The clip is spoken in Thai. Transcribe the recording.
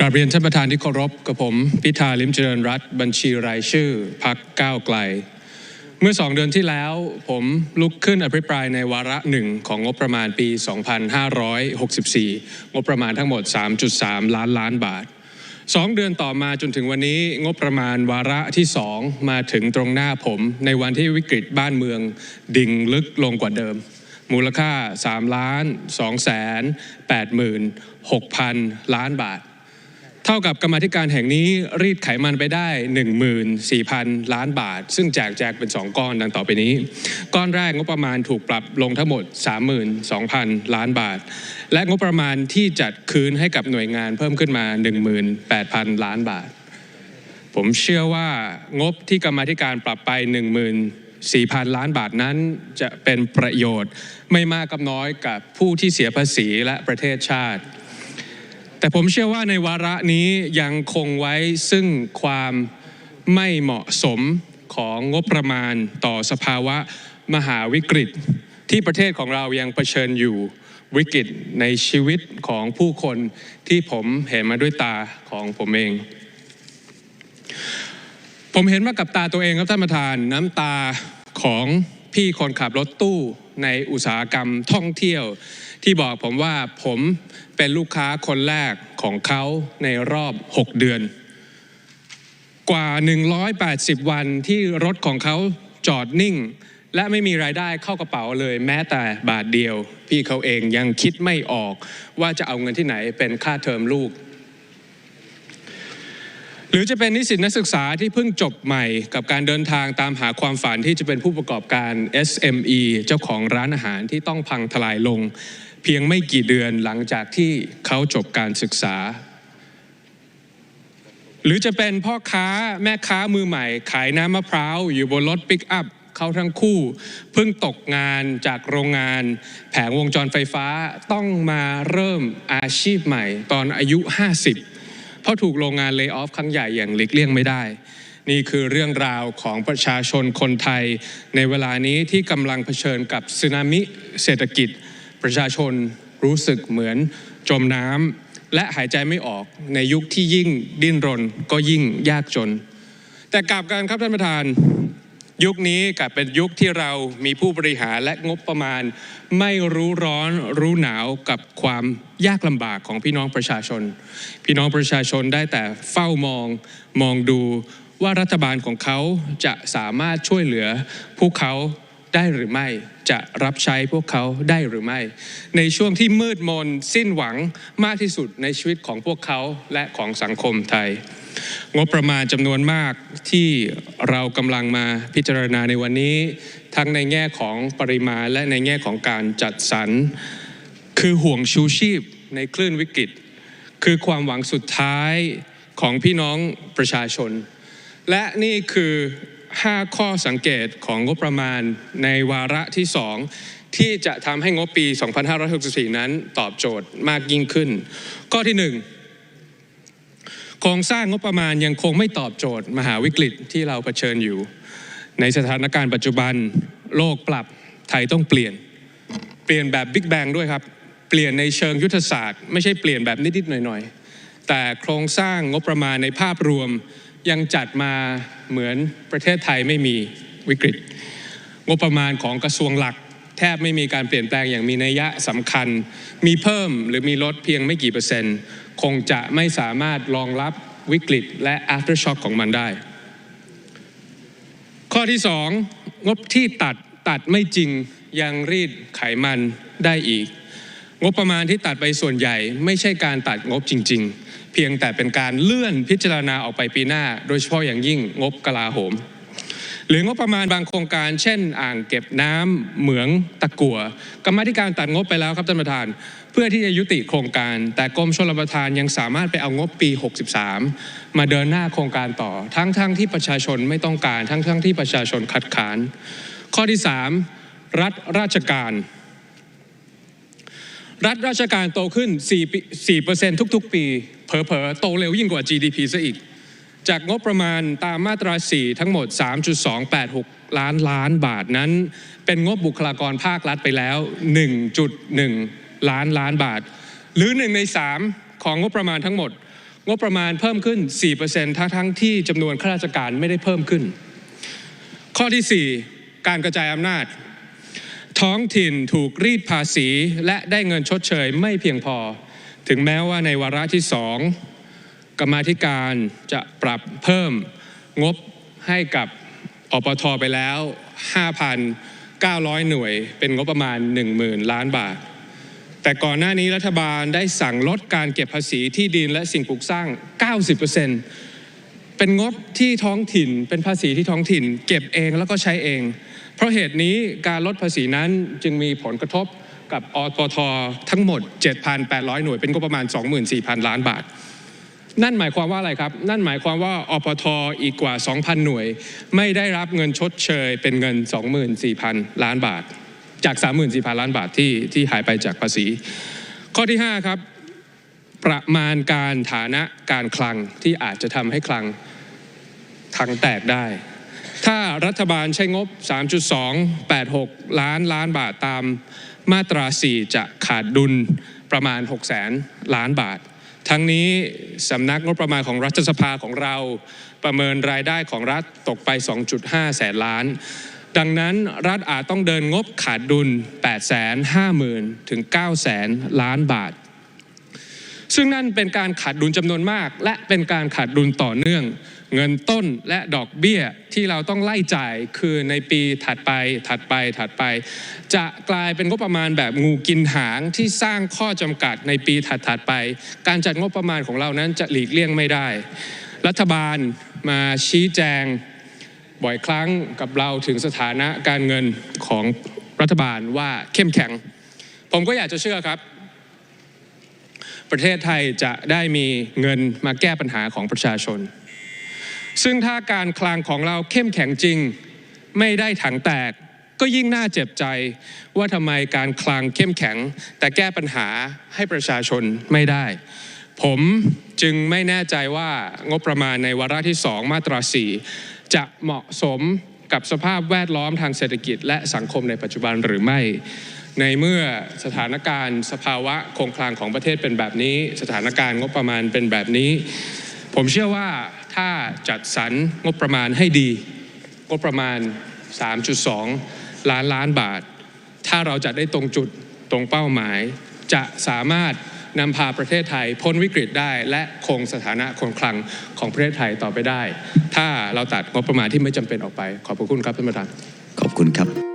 กราบเรียนท่านประธานที่เคารพกับผมพิธาลิมเจริญรัตบัญชีรายชื่อพักก้าวไกล เมื่อสองเดือนที่แล้วผมลุกขึ้นอภิปรายในวาระหนึ่งของงบประมาณปี 2564 งบประมาณทั้งหมด 3.3 ล้านล้านบาทสองเดือนต่อมาจนถึงวันนี้งบประมาณวาระที่สองมาถึงตรงหน้าผม ในวันที่วิกฤตบ้านเมือง ดิ่งลึกลงกว่าเดิม มูลค่า3ล้าน2แสน8หมื่น6พันล้านบาท เท่ากับกรรมธิการแห่งนี้รีดไขมันไปได้ 14,000 ล้านบาท ซึ่งแจกแจกเป็น 2 ก้อนดังต่อไปนี้ ก้อนแรกงบประมาณถูกปรับลงทั้งหมด 32,000 ล้านบาท และงบประมาณที่จัดคืนให้กับหน่วยงานเพิ่มขึ้นมา 18,000 ล้านบาท ผมเชื่อว่างบที่กรรมธิการปรับไป 14,000 ล้านบาทนั้นจะเป็นประโยชน์ไม่มากกับน้อยกับผู้ที่เสียภาษีและประเทศชาติ แต่ผมเชื่อว่าในวาระนี้ยังคงไว้ซึ่งความไม่เหมาะสมของงบประมาณต่อสภาวะมหาวิกฤต ที่ประเทศของเรายังเผชิญอยู่วิกฤตในชีวิตของผู้คนที่ผมเห็นมาด้วยตาของผมเอง ผมเห็นมากับตาตัวเองครับท่านประธานน้ำตาของพี่คนขับรถตู้ ในอุตสาหกรรมท่องเที่ยว ที่บอกผมว่าผมเป็นลูกค้าคนแรกของเขาในรอบ 6 เดือน กว่า 180 วันที่รถของเขาจอดนิ่ง และไม่มีรายได้เข้ากระเป๋าเลยแม้แต่บาทเดียว พี่เขาเองยังคิดไม่ออกว่าจะเอาเงินที่ไหนเป็นค่าเทอมลูก หรือจะเป็นนิสิตนักศึกษาที่เพิ่งจบใหม่กับการเดินทางตามหาความฝันที่จะเป็นผู้ประกอบการ SME เจ้าของร้านอาหารที่ต้องพังทลายลง เพียงไม่กี่เดือนหลังจากที่เขาจบการศึกษา หรือจะเป็นพ่อค้าแม่ค้ามือใหม่ ขายน้ำมะพร้าวอยู่บนรถปิกอัพเขาทั้งคู่เพิ่งตกงานจากโรงงาน แผงวงจรไฟฟ้าต้องมาเริ่มอาชีพใหม่ ตอนอายุ 50 ราะถูกโรงงานเลิกออฟครั้งใหญ่อย่างหลีกเลี่ยงไม่ได้ นี่คือเรื่องราวของประชาชนคนไทย ในเวลานี้ที่กำลังเผชิญกับสึนามิเศรษฐกิจ ประชาชนรู้สึกเหมือนจมน้ำและหายใจไม่ออกในยุคที่ยิ่งดิ้นรนก็ยิ่งยากจน แต่กลับกันครับท่านประธาน ยุคนี้กลับเป็นยุคที่เรามีผู้บริหารและงบประมาณ ไม่รู้ร้อนรู้หนาวกับความยากลำบากของพี่น้องประชาชน พี่น้องประชาชนได้แต่เฝ้ามองมองดูว่ารัฐบาลของเขาจะสามารถช่วยเหลือพวกเขาได้หรือไม่จะรับใช้พวกเขาได้หรือไม่ ในช่วงที่มืดมนสิ้นหวังมากที่สุดในชีวิตของพวกเขาและของสังคมไทย งบประมาณจำนวนมากที่เรากำลังมาพิจารณาในวันนี้ ทั้งในแง่ของปริมาณและในแง่ของการจัดสรร คือห่วงชูชีพในคลื่นวิกฤต คือความหวังสุดท้ายของพี่น้องประชาชน และนี่คือ 5 ข้อสังเกตของงบประมาณในวาระที่ 2ที่จะทำให้งบปี 2564 นั้นตอบโจทย์มากยิ่งขึ้น ข้อที่ 1 โครงสร้างงบประมาณยังคงไม่ตอบโจทย์มหาวิกฤตที่เราเผชิญอยู่ ในสถานการณ์ปัจจุบันโลกปรับไทยต้องเปลี่ยน เปลี่ยนแบบบิ๊กแบงด้วยครับ เปลี่ยนในเชิงยุทธศาสตร์ ไม่ใช่เปลี่ยนแบบนิดๆหน่อยๆ แต่โครงสร้างงบประมาณในภาพรวมยังจัดมาเหมือนประเทศไทยไม่มีวิกฤต งบประมาณของกระทรวงหลัก แทบไม่มีการเปลี่ยนแปลงอย่างมีนัยยะสำคัญ มีเพิ่มหรือมีลดเพียงไม่กี่เปอร์เซ็นต์ คงจะไม่สามารถรองรับวิกฤตและ aftershock ของมันได้ ข้อที่ 2 งบที่ตัดตัดไม่จริงยังรีดไขมันได้อีก งบประมาณที่ตัดไปส่วนใหญ่ ไม่ใช่การตัดงบจริง ๆ เพียงแต่เป็นการเลื่อนพิจารณาออกไปปีหน้า โดยเฉพาะอย่างยิ่งงบกลาโหม หรืองบประมาณบางโครงการ เช่น อ่างเก็บน้ำเหมืองตะกัวกรรมธิการตัดงบไปแล้วครับท่านประธาน พื่อที่จะยุติโครงการ แต่กรมชลประทานยังสามารถไปเอางบปี 63 มาเดินหน้าโครงการต่อ ทั้งๆทที่ประชาชนไม่ต้องการ ทั้งๆทที่ประชาชนคัดค้าน ข้อที่ 3 รัฐราชการ รัฐราชการโตขึ้น4 4%ทุกๆ ปี เผลอๆ โตเร็วยิ่งกว่า GDP ซะอีก จากงบประมาณตามมาตรา 4 ทั้งหมด 3.286 ล้านล้านบาทนั้น เป็นงบบุคลากรภาครัฐไปแล้ว 1.1 ล้านล้านบาท หรือ 1 ใน 3 ของงบประมาณทั้งหมด งบประมาณเพิ่มขึ้น 4%ทั้งทั้งที่จำนวนข้าราชการไม่ได้เพิ่มขึ้น ข้อที่ 4 การกระจายอำนาจ ท้องถิ่นถูกรีดภาษีและได้เงินชดเชยไม่เพียงพอ ถึงแม้ว่าในวาระที่สองกรรมาธิการจะปรับเพิ่มงบให้กับอปทไปแล้ว 5,900 หน่วย เป็นงบประมาณ 10,000 ล้านบาท แต่ก่อนหน้านี้รัฐบาลได้สั่งลดการเก็บภาษีที่ดินและสิ่งปลูกสร้าง 90%เป็นงบที่ท้องถิ่น เป็นภาษีที่ท้องถิ่น เก็บเองแล้วก็ใช้เอง เพราะเหตุนี้การลดภาษีนั้นจึงมีผลกระทบกับอปททั้งหมด 7,800 หน่วย เป็นงบประมาณ 24,000 ล้านบาท นั่นหมายความว่าอะไรครับ นั่นหมายความว่าอปทอีกกว่า 2,000 หน่วย ไม่ได้รับเงินชดเชยเป็นเงิน 24,000 ล้านบาท จาก 34,000 ล้านบาทที่ที่หายไปจากภาษี ข้อที่ 5 ครับ ประมาณการฐานะการคลังที่อาจจะทำให้คลังถังแตกได้ ถ้ารัฐบาลใช้งบ 3.286 ล้านล้านบาทตามมาตรา 4 จะขาดดุลประมาณ6 0แสนล้านบาท ทั้งนี้สำนักงบประมาณของรัฐสภาของเราประเมินรายได้ของรัฐตกไป 2.5 แสนล้าน ดังนั้นรัฐอาจต้องเดินงบขาดดุล 8 5 0 0 0 0 ถึง9แสนล้านบาท ซึ่งนั่นเป็นการขาดดุลจำนวนมาก และเป็นการขาดดุลต่อเนื่อง เงินต้นและดอกเบี้ยที่เราต้องไล่จ่ายคือในปีถัดไปถัดไปถัดไป จะกลายเป็นงบประมาณแบบงูกินหางที่สร้างข้อจำกัดในปีถัดๆไป การจัดงบประมาณของเรานั้นจะหลีกเลี่ยงไม่ได้ รัฐบาลมาชี้แจง บ่อยครั้งกับเราถึงสถานะการเงินของรัฐบาลว่าเข้มแข็ง ผมก็อยากจะเชื่อครับ ประเทศไทยจะได้มีเงินมาแก้ปัญหาของประชาชน ซึ่งถ้าการคลังของเราเข้มแข็งจริง ไม่ได้ถังแตกก็ยิ่งน่าเจ็บใจว่าทำไมการคลังเข้มแข็ง แต่แก้ปัญหาให้ประชาชนไม่ได้ ผมจึงไม่แน่ใจว่างบประมาณในวาระที่ 2 มาตรา 4 จะเหมาะสมกับสภาพแวดล้อมทางเศรษฐกิจ และสังคมในปัจจุบันหรือไม่ ในเมื่อสถานการณ์สภาวะคงคลังของประเทศเป็นแบบนี้ สถานการณ์งบประมาณเป็นแบบนี้ ผมเชื่อว่าถ้าจัดสรรงบประมาณให้ดี งบประมาณ 3.2 ล้านล้านบาท ถ้าเราจะได้ตรงจุดตรงเป้าหมาย จะสามารถ นำพาประเทศไทยพ้นวิกฤตได้ และคงสถานะคงคลังของประเทศไทยต่อไปได้ ถ้าเราตัดงบประมาณที่ไม่จำเป็นออกไป ขอบพระคุณครับท่านประธานขอบคุณครับ